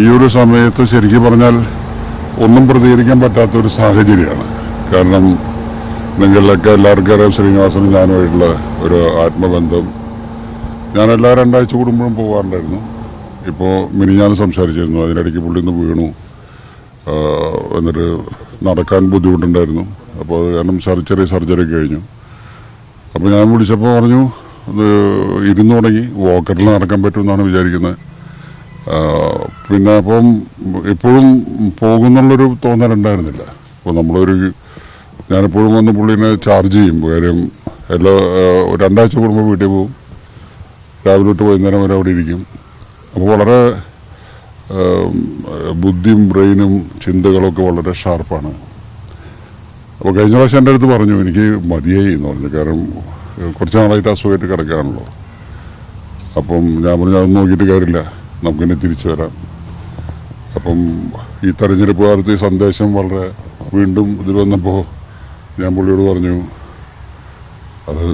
ഈ ഒരു സമയത്ത് ശരിക്കും പറഞ്ഞാൽ ഒന്നും പ്രതികരിക്കാൻ പറ്റാത്ത ഒരു സാഹചര്യമാണ്. കാരണം നിങ്ങളിലൊക്കെ എല്ലാവർക്കും അറിയാം ശ്രീനിവാസനും ഞാനുമായിട്ടുള്ള ഒരു ആത്മബന്ധം. ഞാൻ എല്ലാ രണ്ടാഴ്ച കൂടുമ്പോഴും പോകാറുണ്ടായിരുന്നു ഇപ്പോൾ മിനിഞ്ഞാന്ന് സംസാരിച്ചിരുന്നു. അതിനിടയ്ക്ക് പുള്ളി ഒന്ന് വീണു. എന്നിട്ട് നടക്കാൻ ബുദ്ധിമുട്ടുണ്ടായിരുന്നു. അപ്പോൾ കാരണം സർജറി സർജറി കഴിഞ്ഞു. അപ്പോൾ ഞാൻ വിളിച്ചപ്പോൾ പറഞ്ഞു ഇരുന്നു തുടങ്ങി വോക്കറിൽ നടക്കാൻ പറ്റുമെന്നാണ് വിചാരിക്കുന്നത് പിന്നെ അപ്പം എപ്പോഴും പോകുന്നുള്ളൊരു തോന്നലുണ്ടായിരുന്നില്ല അപ്പോൾ നമ്മളൊരു ഞാനെപ്പോഴും വന്ന് പുള്ളീനെ ചാർജ് ചെയ്യും. കാര്യം എല്ലാ രണ്ടാഴ്ച കൂടുമ്പോൾ വീട്ടിൽ പോകും. രാവിലെ തൊട്ട് വൈകുന്നേരം വരെ അവിടെ ഇരിക്കും. അപ്പോൾ വളരെ ബുദ്ധിയും ബ്രെയിനും ചിന്തകളൊക്കെ വളരെ ഷാർപ്പാണ്. അപ്പോൾ കഴിഞ്ഞ പ്രാവശ്യം എന്റെ അടുത്ത് പറഞ്ഞു എനിക്ക് മതിയായി എന്ന് പറഞ്ഞു. കാരണം കുറച്ച് നാളായിട്ട് അസുഖമായിട്ട് കിടക്കുകയാണല്ലോ അപ്പം ഞാൻ പറഞ്ഞു അത് നോക്കിയിട്ട് കാര്യമില്ല. നമുക്കിനി തിരിച്ചു വരാം. അപ്പം ഈ തെരഞ്ഞെടുപ്പ് കാലത്ത് ഈ സന്ദേശം വളരെ വീണ്ടും ഇതിൽ വന്നപ്പോൾ ഞാൻ പുള്ളിയോട് പറഞ്ഞു അത്